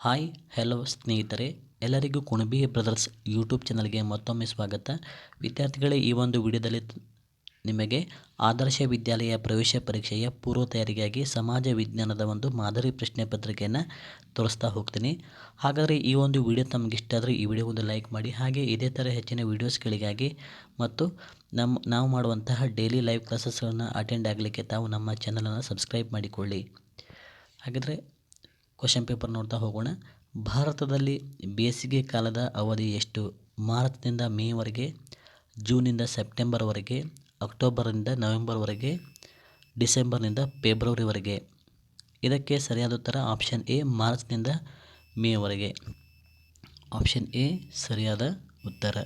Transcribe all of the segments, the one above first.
Hi, hello ಸ್ನೇಹಿತರೆ. ಎಲ್ಲರಿಗೂ Kunbi brothers YouTube ಚಾನಲ್ಗೆ ಮತ್ತೊಮ್ಮೆ ಸ್ವಾಗತ. ವಿದ್ಯಾರ್ಥಿಗಳೇ, ಈ ಒಂದು ವಿಡಿಯೋದಲ್ಲಿ ನಿಮಗೆ ಆದರ್ಶ ವಿದ್ಯಾಲಯ ಪ್ರವೇಶ ಪರೀಕ್ಷೆಯ ಪೂರ್ವ ತಯಾರಿಗಾಗಿ ಸಮಾಜ ವಿಜ್ಞಾನದ ಒಂದು ಮಾದರಿ ಪ್ರಶ್ನೆ ಪತ್ರಿಕೆಯನ್ನು ತೋರಿಸ್ತಾ ಹೋಗ್ತೀನಿ. ಹಾಗಾದರೆ ಈ ಒಂದು ವಿಡಿಯೋ ತಮಗೆ ಇಷ್ಟ ಆದರೆ ಈ ವಿಡಿಯೋ ಒಂದು ಲೈಕ್ ಮಾಡಿ, ಹಾಗೆ ಇದೇ ಥರ ಹೆಚ್ಚಿನ ವಿಡಿಯೋಸ್ಗಳಿಗಾಗಿ ಮತ್ತು ನಮ್ಮ ನಾವು ಮಾಡುವಂತಹ ಡೈಲಿ ಲೈವ್ ಕ್ಲಾಸಸ್ಗಳನ್ನು ಅಟೆಂಡ್ ಆಗಲಿಕ್ಕೆ ತಾವು ನಮ್ಮ ಚಾನಲನ್ನು ಸಬ್ಸ್ಕ್ರೈಬ್ ಮಾಡಿಕೊಳ್ಳಿ. ಹಾಗಿದ್ರೆ ಕ್ವಶನ್ ಪೇಪರ್ ನೋಡ್ತಾ ಹೋಗೋಣ. ಭಾರತದಲ್ಲಿ ಬೇಸಿಗೆ ಕಾಲದ ಅವಧಿ ಎಷ್ಟು? ಮಾರ್ಚ್ನಿಂದ ಮೇವರೆಗೆ ಜೂನಿಂದ ಸೆಪ್ಟೆಂಬರ್ವರೆಗೆ, ಅಕ್ಟೋಬರ್ನಿಂದ ನವೆಂಬರ್ವರೆಗೆ, ಡಿಸೆಂಬರ್ನಿಂದ ಫೆಬ್ರವರಿವರೆಗೆ. ಇದಕ್ಕೆ ಸರಿಯಾದ ಉತ್ತರ ಆಪ್ಷನ್ ಎ ಮಾರ್ಚ್ನಿಂದ ಮೇವರೆಗೆ. ಆಪ್ಷನ್ ಎ ಸರಿಯಾದ ಉತ್ತರ.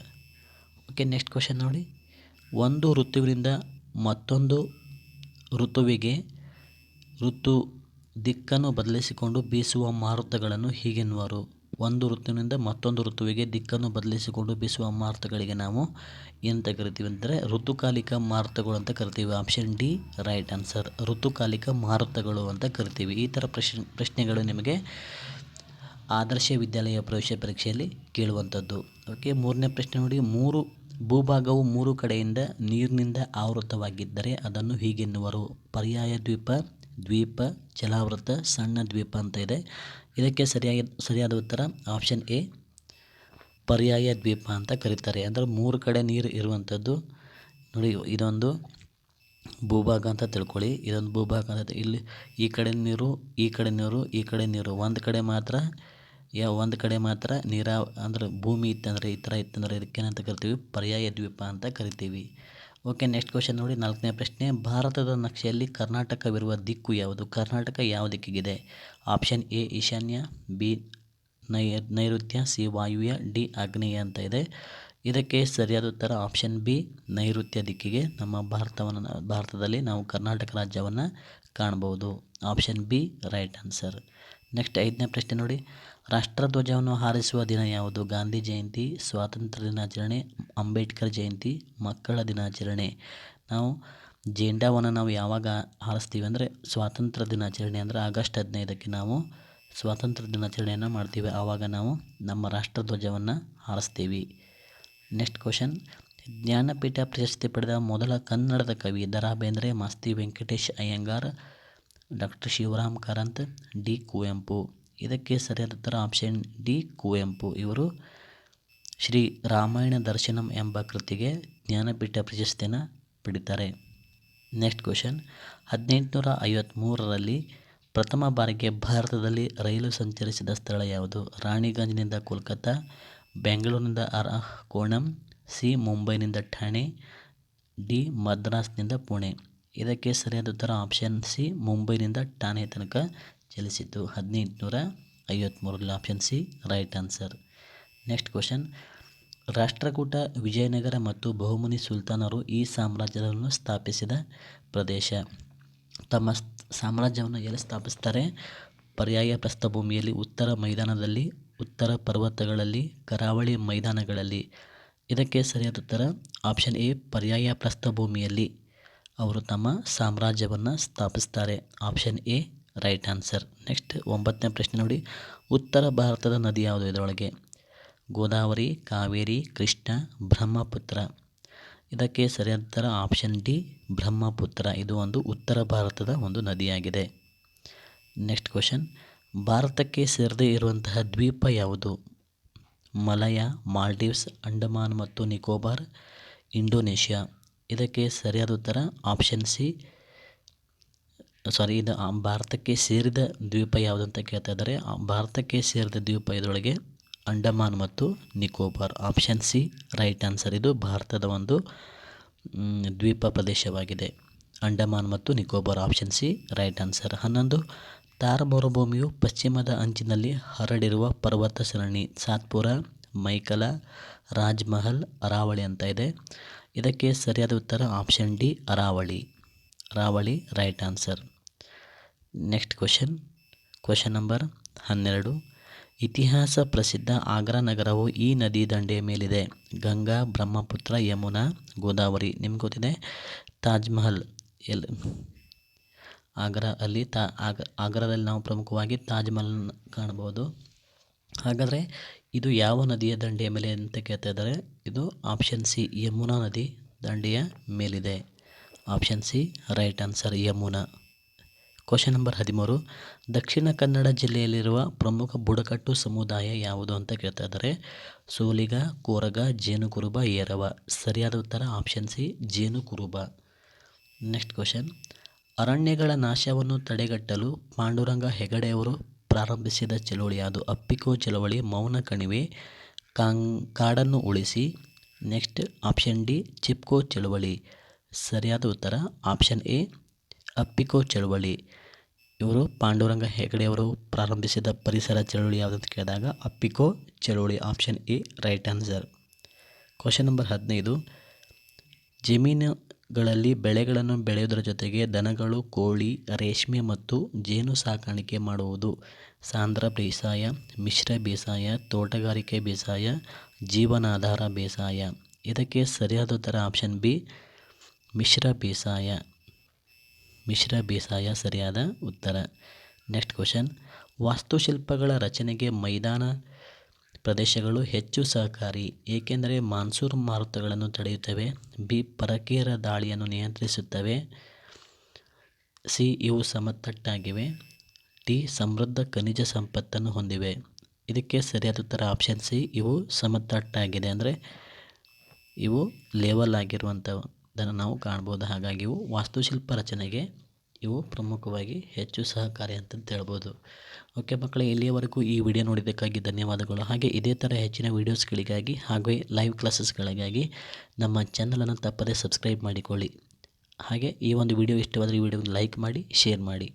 ಓಕೆ ನೆಕ್ಸ್ಟ್ ಕ್ವಶನ್ ನೋಡಿ. ಒಂದು ಋತುವಿನಿಂದ ಮತ್ತೊಂದು ಋತುವಿಗೆ ಋತು ದಿಕ್ಕನ್ನು ಬದಲಿಸಿಕೊಂಡು ಬೀಸುವ ಮಾರುತಗಳನ್ನು ಹೀಗೆನ್ನುವರು. ಒಂದು ಋತುವಿನಿಂದ ಮತ್ತೊಂದು ಋತುವಿಗೆ ದಿಕ್ಕನ್ನು ಬದಲಿಸಿಕೊಂಡು ಬೀಸುವ ಮಾರುತಗಳಿಗೆ ನಾವು ಎಂತ ಕರಿತೀವಿ ಅಂದರೆ ಋತುಕಾಲಿಕ ಮಾರುತಗಳು ಅಂತ ಕರಿತೀವಿ. ಆಪ್ಷನ್ ಡಿ ರೈಟ್ ಆನ್ಸರ್ ಋತುಕಾಲಿಕ ಮಾರುತಗಳು ಅಂತ ಕರಿತೀವಿ. ಈ ಥರ ಪ್ರಶ್ನೆ, ಪ್ರಶ್ನೆಗಳು ನಿಮಗೆ ಆದರ್ಶ ವಿದ್ಯಾಲಯ ಪ್ರವೇಶ ಪರೀಕ್ಷೆಯಲ್ಲಿ ಕೇಳುವಂಥದ್ದು. ಓಕೆ ಮೂರನೇ ಪ್ರಶ್ನೆ ನೋಡಿ. ಮೂರು ಭೂಭಾಗವು ಮೂರು ಕಡೆಯಿಂದ ನೀರಿನಿಂದ ಆವೃತವಾಗಿದ್ದರೆ ಅದನ್ನು ಹೀಗೆನ್ನುವರು. ಪರ್ಯಾಯ ದ್ವೀಪ ದ್ವೀಪ, ಜಲಾವೃತ, ಸಣ್ಣ ದ್ವೀಪ ಅಂತ ಇದೆ. ಇದಕ್ಕೆ ಸರಿಯಾಗಿ, ಸರಿಯಾದ ಉತ್ತರ ಆಪ್ಷನ್ ಎ ಪರ್ಯಾಯ ದ್ವೀಪ ಅಂತ ಕರೀತಾರೆ. ಅಂದರೆ ಮೂರು ಕಡೆ ನೀರು ಇರುವಂಥದ್ದು. ನೋಡಿ, ಇದೊಂದು ಭೂಭಾಗ ಅಂತ ತಿಳ್ಕೊಳ್ಳಿ. ಇದೊಂದು ಭೂಭಾಗ ಅಂತ ಇಲ್ಲಿ ಈ ಕಡೆ ನೀರು, ಈ ಕಡೆ ನೀರು, ಈ ಕಡೆ ನೀರು. ಒಂದು ಕಡೆ ಮಾತ್ರ, ಯಾ, ಒಂದು ಕಡೆ ಮಾತ್ರ ನೀರಾ ಅಂದ್ರೆ ಭೂಮಿ ಇತ್ತಂದರೆ ಈ ಥರ ಇತ್ತಂದರೆ ಇದಕ್ಕೇನಂತ ಕರಿತೀವಿ? ಪರ್ಯಾಯ ದ್ವೀಪ ಅಂತ ಕರಿತೀವಿ. ಓಕೆ ನೆಕ್ಸ್ಟ್ ಕ್ವಶನ್ ನೋಡಿ. ನಾಲ್ಕನೇ ಪ್ರಶ್ನೆ. ಭಾರತದ ನಕ್ಷೆಯಲ್ಲಿ ಕರ್ನಾಟಕವಿರುವ ದಿಕ್ಕು ಯಾವುದು? ಕರ್ನಾಟಕ ಯಾವ ದಿಕ್ಕಿಗಿದೆ? ಆಪ್ಷನ್ ಎ ಈಶಾನ್ಯ. ಬಿ ನೈ, ನೈಋತ್ಯ. ಸಿ ವಾಯುವ್ಯ. ಡಿ ಆಗ್ನೇಯ ಅಂತ ಇದೆ. ಇದಕ್ಕೆ ಸರಿಯಾದ ಉತ್ತರ ಆಪ್ಷನ್ ಬಿ ನೈಋತ್ಯ ದಿಕ್ಕಿಗೆ. ನಮ್ಮ ಭಾರತವನ್ನು, ಭಾರತದಲ್ಲಿ ನಾವು ಕರ್ನಾಟಕ ರಾಜ್ಯವನ್ನು ಕಾಣಬಹುದು. Option B right answer next ಐದನೇ ಪ್ರಶ್ನೆ ನೋಡಿ. ರಾಷ್ಟ್ರಧ್ವಜವನ್ನು ಹಾರಿಸುವ ದಿನ ಯಾವುದು? ಗಾಂಧಿ ಜಯಂತಿ, ಸ್ವಾತಂತ್ರ್ಯ ದಿನಾಚರಣೆ, ಅಂಬೇಡ್ಕರ್ ಜಯಂತಿ, ಮಕ್ಕಳ ದಿನಾಚರಣೆ. ನಾವು ಜೆಂಡಾವನ್ನು ನಾವು ಯಾವಾಗ ಹಾರಿಸ್ತೀವಿ ಅಂದರೆ ಸ್ವಾತಂತ್ರ್ಯ ದಿನಾಚರಣೆ ಅಂದರೆ ಆಗಸ್ಟ್ ಹದಿನೈದಕ್ಕೆ ನಾವು ಸ್ವಾತಂತ್ರ್ಯ ದಿನಾಚರಣೆಯನ್ನು ಮಾಡ್ತೀವಿ. ಆವಾಗ ನಾವು ನಮ್ಮ ರಾಷ್ಟ್ರಧ್ವಜವನ್ನು ಹಾರಿಸ್ತೀವಿ. Next question. ಜ್ಞಾನಪೀಠ ಪ್ರಶಸ್ತಿ ಪಡೆದ ಮೊದಲ ಕನ್ನಡದ ಕವಿ the Bendre Masti Venkatesh Iyengar doctor Shivaram Karanth D Kuvempu. ಇದಕ್ಕೆ ಸರಿಯಾದ ಉತ್ತರ ಆಪ್ಷನ್ ಡಿ ಕುವೆಂಪು. ಇವರು ಶ್ರೀ ರಾಮಾಯಣ ದರ್ಶನಂ ಎಂಬ ಕೃತಿಗೆ ಜ್ಞಾನಪೀಠ ಪ್ರಶಸ್ತಿಯನ್ನು ಪಡಿತಾರೆ. ನೆಕ್ಸ್ಟ್ ಕ್ವಶನ್ ಹದಿನೆಂಟುನೂರ ಐವತ್ತ್ಮೂರರಲ್ಲಿ ಪ್ರಥಮ ಬಾರಿಗೆ ಭಾರತದಲ್ಲಿ ರೈಲು ಸಂಚರಿಸಿದ ಸ್ಥಳ ಯಾವುದು? ರಾಣಿಗಂಜ್ನಿಂದ ಕೋಲ್ಕತ್ತಾ, ಬೆಂಗಳೂರಿನಿಂದ ಅರಕೋಣಂ ಸಿ ಮುಂಬೈನಿಂದ ಠಾಣೆ, ಡಿ ಮದ್ರಾಸ್ನಿಂದ ಪುಣೆ. ಇದಕ್ಕೆ ಸರಿಯಾದ ಉತ್ತರ ಆಪ್ಷನ್ ಸಿ ಮುಂಬೈನಿಂದ ಠಾಣೆ ತನಕ ಚಲಿಸಿತು ಹದಿನೆಂಟುನೂರ ಐವತ್ತ್ಮೂರರಲ್ಲಿ option C right answer next question Rashtrakuta, Vijayanagara ಮತ್ತು ಬಹುಮನಿ ಸುಲ್ತಾನರು ಈ ಸಾಮ್ರಾಜ್ಯವನ್ನು ಸ್ಥಾಪಿಸಿದ ಪ್ರದೇಶ. ತಮ್ಮ ಸಾಮ್ರಾಜ್ಯವನ್ನು ಎಲ್ಲಿ ಸ್ಥಾಪಿಸ್ತಾರೆ? ಪರ್ಯಾಯ ಪ್ರಸ್ಥಭೂಮಿಯಲ್ಲಿ, ಉತ್ತರ ಮೈದಾನದಲ್ಲಿ, ಉತ್ತರ ಪರ್ವತಗಳಲ್ಲಿ, ಕರಾವಳಿ ಮೈದಾನಗಳಲ್ಲಿ. ಇದಕ್ಕೆ ಸರಿಯಾದ ಉತ್ತರ ಆಪ್ಷನ್ ಎ ಪರ್ಯಾಯ ಪ್ರಸ್ಥಭೂಮಿಯಲ್ಲಿ. ಅವರು ತಮ್ಮ ಸಾಮ್ರಾಜ್ಯವನ್ನು ಸ್ಥಾಪಿಸ್ತಾರೆ. Option A, right answer. Next ಒಂಬತ್ತನೇ ಪ್ರಶ್ನೆ ನೋಡಿ. ಉತ್ತರ ಭಾರತದ ನದಿ ಯಾವುದು ಇದರೊಳಗೆ? ಗೋದಾವರಿ, ಕಾವೇರಿ, ಕೃಷ್ಣ, ಬ್ರಹ್ಮಪುತ್ರ. ಇದಕ್ಕೆ ಸರಿಯಾದ ಆಪ್ಷನ್ ಡಿ, ಬ್ರಹ್ಮಪುತ್ರ. ಇದು ಒಂದು ಉತ್ತರ ಭಾರತದ ಒಂದು ನದಿಯಾಗಿದೆ. Next question. ಭಾರತಕ್ಕೆ ಸೇರದೇ ಇರುವಂತಹ ದ್ವೀಪ ಯಾವುದು? ಮಲಯ, ಮಾಲ್ಡೀವ್ಸ್, ಅಂಡಮಾನ್ ಮತ್ತು ನಿಕೋಬಾರ್, ಇಂಡೋನೇಷ್ಯಾ. ಇದಕ್ಕೆ ಸರಿಯಾದ ಉತ್ತರ ಆಪ್ಷನ್ ಸಿ ಸಾರಿ ಇದು ಭಾರತಕ್ಕೆ ಸೇರಿದ ದ್ವೀಪ ಯಾವುದು ಅಂತ ಕೇಳ್ತಾ ಇದ್ದಾರೆ. ಭಾರತಕ್ಕೆ ಸೇರಿದ ದ್ವೀಪ ಇದರೊಳಗೆ ಅಂಡಮಾನ್ ಮತ್ತು Nicobar. Option C right answer ಇದು ಭಾರತದ ಒಂದು ದ್ವೀಪ ಪ್ರದೇಶವಾಗಿದೆ. ಅಂಡಮಾನ್ ಮತ್ತು Nicobar. Option C right answer ಹನ್ನೊಂದು ತಾರ ಮರುಭೂಮಿಯು ಪಶ್ಚಿಮದ ಅಂಚಿನಲ್ಲಿ ಹರಡಿರುವ ಪರ್ವತ ಸರಣಿ, ಸಾತ್ಪುರ ಮೈಕಲ, ರಾಜ್ಮಹಲ್, ಅರಾವಳಿ ಅಂತ ಇದೆ. ಇದಕ್ಕೆ ಸರಿಯಾದ ಉತ್ತರ option D Aravalli. Aravalli right answer next question question number ಹನ್ನೆರಡು. ಇತಿಹಾಸ ಪ್ರಸಿದ್ಧ ಆಗ್ರಾ ನಗರವು ಈ ನದಿ ದಂಡೆಯ ಮೇಲಿದೆ. ಗಂಗಾ, ಬ್ರಹ್ಮಪುತ್ರ, ಯಮುನಾ, ಗೋದಾವರಿ. ನಿಮ್ಗೆ ಗೊತ್ತಿದೆ? ತಾಜ್ಮಹಲ್ ಎಲ್ ಆಗ್ರಾ ಅಲ್ಲಿ ತಾ ಆಗ, ಆಗ್ರಾದಲ್ಲಿ ನಾವು ಪ್ರಮುಖವಾಗಿ ತಾಜ್ಮಹಲ್ ಕಾಣ್ಬೋದು. ಹಾಗಾದರೆ ಇದು ಯಾವ ನದಿಯ ದಂಡೆಯ ಮೇಲೆ ಅಂತ ಕೇಳ್ತಾ ಇದ್ದಾರೆ. ಇದು ಆಪ್ಷನ್ ಸಿ ಯಮುನಾ ನದಿ ದಂಡೆಯ ಮೇಲಿದೆ. Option C right answer Yamuna. Question number ಹದಿಮೂರು. ದಕ್ಷಿಣ ಕನ್ನಡ ಜಿಲ್ಲೆಯಲ್ಲಿರುವ ಪ್ರಮುಖ ಬುಡಕಟ್ಟು ಸಮುದಾಯ ಯಾವುದು ಅಂತ ಕೇಳ್ತಾ ಇದ್ದಾರೆ. ಸೋಲಿಗ, ಕೋರಗ, ಜೇನುಕುರುಬ, ಏರವ. ಸರಿಯಾದ ಉತ್ತರ option C Jenu Kuruba. Next question ಅರಣ್ಯಗಳ ನಾಶವನ್ನು ತಡೆಗಟ್ಟಲು ಪಾಂಡುರಂಗ ಹೆಗಡೆಯವರು ಪ್ರಾರಂಭಿಸಿದ ಚಳುವಳಿ. ಅದು ಅಪ್ಪಿಕೋ ಚಳವಳಿ. ಮೌನ ಕಣಿವೆ. ಕಾಂಗ್ ಕಾಡನ್ನು ಉಳಿಸಿ. ನೆಕ್ಸ್ಟ್ ಆಪ್ಷನ್ ಡಿ, ಚಿಪ್ಕೋ ಚಳುವಳಿ. ಸರಿಯಾದ ಉತ್ತರ, ಆಪ್ಷನ್ ಎ, ಅಪ್ಪಿಕೋ ಚಳುವಳಿ. ಇವರು ಪಾಂಡುರಂಗ ಹೆಗಡೆಯವರು ಪ್ರಾರಂಭಿಸಿದ ಪರಿಸರ ಚಳುವಳಿ ಯಾವುದಂತ ಕೇಳಿದಾಗ ಅಪ್ಪಿಕೋ ಚಳುವಳಿ, option A, right answer. Question number ಹದಿನೈದು. ಜಮೀನುಗಳಲ್ಲಿ ಬೆಳೆಗಳನ್ನು ಬೆಳೆಯುವುದರ ಜೊತೆಗೆ ದನಗಳು, ಕೋಳಿ, ರೇಷ್ಮೆ ಮತ್ತು ಜೇನು ಸಾಕಾಣಿಕೆ ಮಾಡುವುದು. ಸಾಂದ್ರ ಬೇಸಾಯ, ಮಿಶ್ರ ಬೇಸಾಯ, ತೋಟಗಾರಿಕೆ ಬೇಸಾಯ, ಜೀವನಾಧಾರ ಬೇಸಾಯ. ಇದಕ್ಕೆ ಸರಿಯಾದ ಉತ್ತರ ಆಪ್ಷನ್ ಬಿ ಮಿಶ್ರ ಬೇಸಾಯ. ಮಿಶ್ರ ಬೇಸಾಯ ಸರಿಯಾದ ಉತ್ತರ. ನೆಕ್ಸ್ಟ್ ಕ್ವಶನ್ ವಾಸ್ತುಶಿಲ್ಪಗಳ ರಚನೆಗೆ ಮೈದಾನ ಪ್ರದೇಶಗಳು ಹೆಚ್ಚು ಸಹಕಾರಿ, ಏಕೆಂದರೆ ಮಾನ್ಸೂನ್ ಮಾರುತಗಳನ್ನು ತಡೆಯುತ್ತವೆ, ಬಿ ಪರಕೀಯರ ದಾಳಿಯನ್ನು ನಿಯಂತ್ರಿಸುತ್ತವೆ, ಸಿ ಇವು ಸಮತಟ್ಟಾಗಿವೆ ಟಿ ಸಮೃದ್ಧ ಖನಿಜ ಸಂಪತ್ತನ್ನು ಹೊಂದಿವೆ. ಇದಕ್ಕೆ ಸರಿಯಾದ ಉತ್ತರ ಆಪ್ಷನ್ ಸಿ, ಇವು ಸಮತಟ್ಟಾಗಿದೆ ಅಂದರೆ ಇವು ಲೇವಲ್ ಆಗಿರುವಂಥದ್ದನ್ನು ನಾವು ಕಾಣ್ಬೋದು. ಹಾಗಾಗಿ ಇವು ವಾಸ್ತುಶಿಲ್ಪ ರಚನೆಗೆ ಇವು ಪ್ರಮುಖವಾಗಿ ಹೆಚ್ಚು ಸಹಕಾರಿ ಅಂತಂತ ಹೇಳ್ಬೋದು. ಓಕೆ ಮಕ್ಕಳೇ, ಇಲ್ಲಿಯವರೆಗೂ ಈ ವಿಡಿಯೋ ನೋಡಿದ್ದಕ್ಕಾಗಿ ಧನ್ಯವಾದಗಳು. ಹಾಗೆ ಇದೇ ಥರ ಹೆಚ್ಚಿನ ವೀಡಿಯೋಸ್ಗಳಿಗಾಗಿ ಹಾಗೆ ಲೈವ್ ಕ್ಲಾಸಸ್ಗಳಿಗಾಗಿ ನಮ್ಮ ಚಾನಲನ್ನು ತಪ್ಪದೇ ಸಬ್ಸ್ಕ್ರೈಬ್ ಮಾಡಿಕೊಳ್ಳಿ. ಹಾಗೆ ಈ ಒಂದು ವಿಡಿಯೋ ಇಷ್ಟವಾದರೆ ಈ ವಿಡಿಯೋಗೆ ಲೈಕ್ ಮಾಡಿ ಶೇರ್ ಮಾಡಿ.